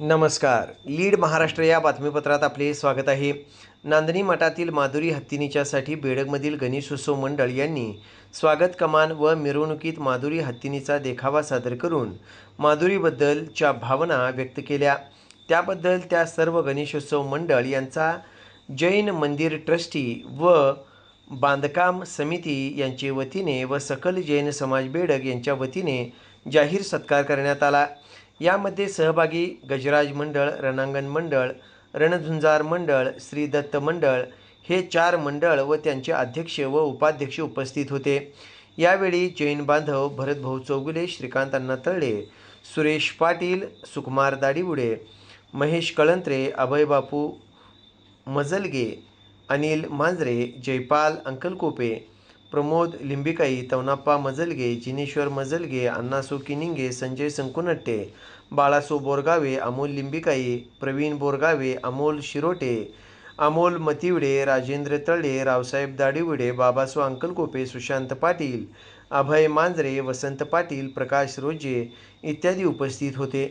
नमस्कार. लीड महाराष्ट्र या बातमीपत्रात आपले स्वागत आहे. नांदणी मठातील माधुरी हत्तीनीच्यासाठी बेडगमधील गणेशोत्सव मंडळ यांनी स्वागत कमान व मिरवणुकीत माधुरी हत्तीनीचा देखावा सादर करून माधुरीबद्दलच्या भावना व्यक्त केल्या. त्याबद्दल त्या सर्व गणेशोत्सव मंडळ यांचा जैन मंदिर ट्रस्टी व बांधकाम समिती यांचे वतीने व सकल जैन समाज बेडग यांच्या वतीने जाहीर सत्कार करण्यात आला. यामध्ये सहभागी गजराज मंडळ रणांगण मंडळ रणझुंजार मंडळ श्री दत्त मंडळ हे चार मंडळ व त्यांचे अध्यक्ष व उपाध्यक्ष उपस्थित होते. यावेळी जैन बांधव भरतभाऊ चौगुले श्रीकांत अण्णा तळले सुरेश पाटील सुकुमार दाडिवुडे महेश कळंत्रे अभय बापू मजलगे अनिल मांजरे जयपाल अंकलकोपे प्रमोद लिंबिकाई तवनाप्पा मजलगे जिनेश्वर मजलगे अण्णासो किनिंगे संजय संकुनट्टे बाळासो बोरगावे अमोल लिंबिकाई प्रवीण बोरगावे अमोल शिरोटे अमोल मतिवडे राजेंद्र तळे रावसाहेब दाडिवडे बाबासो अंकलकोपे सुशांत पाटील अभय मांजरे वसंत पाटील प्रकाश रोजे इत्यादी उपस्थित होते.